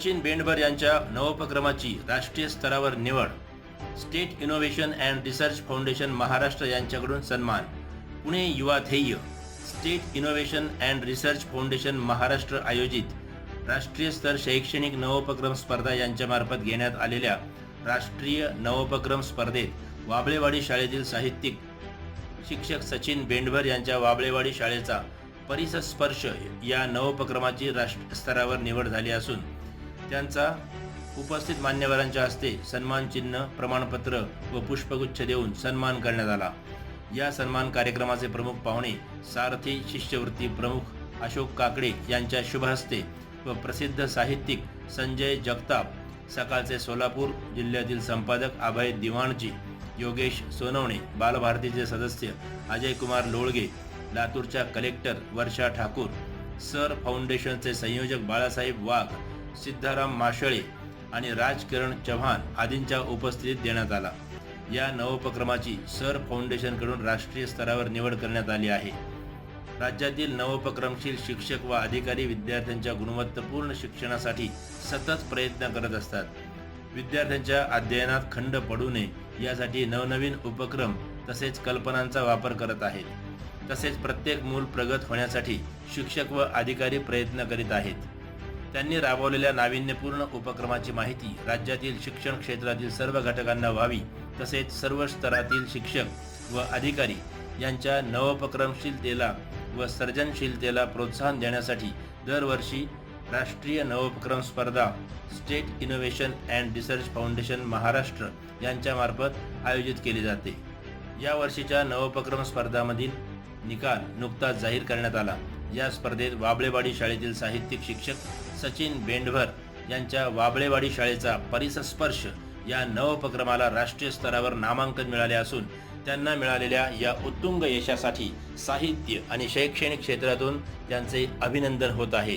सचिन बेंडबर यांच्या नवोपक्रमाची राष्ट्रीय स्तरावर निवड. State innovation and research foundation Maharashtra यांच्याकडून सन्मान. पुणे युवा ध्येय. State innovation and research foundation Maharashtra आयोजित राष्ट्रीय स्तर शैक्षणिक नवोपक्रम स्पर्धा यांच्यामार्फत घेण्यात आलेल्या राष्ट्रीय नवोपक्रम स्पर्धेत वाबळेवाडी शाळेतील साहित्यिक शिक्षक सचिन बेंडभर यांच्या वाबळेवाडी शाळेचा परिसर स्पर्श या नवोपक्रमाची राष्ट्र स्तरावर निवड झाली असून त्यांचा उपस्थित मान्यवरांच्या हस्ते सन्मान चिन्ह प्रमाणपत्र व पुष्पगुच्छ देऊन सन्मान करण्यात आला. या सन्मान कार्यक्रमाचे प्रमुख पाहुणे सारथी शिष्यवृत्ती प्रमुख अशोक काकडे यांच्या शुभ हस्ते व प्रसिद्ध साहित्यिक संजय जगताप सकाळचे सोलापूर जिल्ह्यातील संपादक अभय दिवाणजी योगेश सोनवणे बालभारतीचे सदस्य अजय कुमार लोळगे लातूरच्या कलेक्टर वर्षा ठाकूर सर फाउंडेशनचे संयोजक बाळासाहेब वाघ सिद्धाराम माशळे आणि राजकिरण चव्हाण आदींच्या उपस्थितीत देण्यात आला. या नवोपक्रमाची सर फाउंडेशनकडून राष्ट्रीय स्तरावर निवड करण्यात आली आहे. राज्यातील नवोपक्रमशील शिक्षक व अधिकारी विद्यार्थ्यांच्या गुणवत्तापूर्ण शिक्षणासाठी सतत प्रयत्न करत असतात. विद्यार्थ्यांच्या अध्ययनात खंड पडू नये यासाठी नवनवीन उपक्रम तसेच कल्पनांचा वापर करत आहेत. तसेच प्रत्येक मूल प्रगत होण्यासाठी शिक्षक व अधिकारी प्रयत्न करीत आहेत. त्यांनी राबवलेल्या नाविन्यपूर्ण उपक्रमाची माहिती राज्यातील शिक्षण क्षेत्रातील सर्व घटकांना व्हावी तसेच सर्व स्तरातील शिक्षक व अधिकारी यांच्या नवोपक्रमशीलतेला व सर्जनशीलतेला प्रोत्साहन देण्यासाठी दरवर्षी राष्ट्रीय नवोपक्रम स्पर्धा state innovation and research foundation Maharashtra यांच्यामार्फत आयोजित केली जाते. या वर्षीच्या नवोपक्रम स्पर्धामधील निकाल नुकताच जाहीर करण्यात आला. या स्पर्धेत वाबळेवाडी शाळेतील साहित्यिक शिक्षक सचिन बेंडभर यांच्या वाबळेवाडी शाळेचा परिसस्पर्श या नवोपक्रमाला राष्ट्रीय स्तरावर नामांकन मिळाले असून त्यांना मिळालेल्या या उत्तुंग यशासाठी साहित्य आणि शैक्षणिक क्षेत्रातून त्यांचे अभिनंदन होत आहे.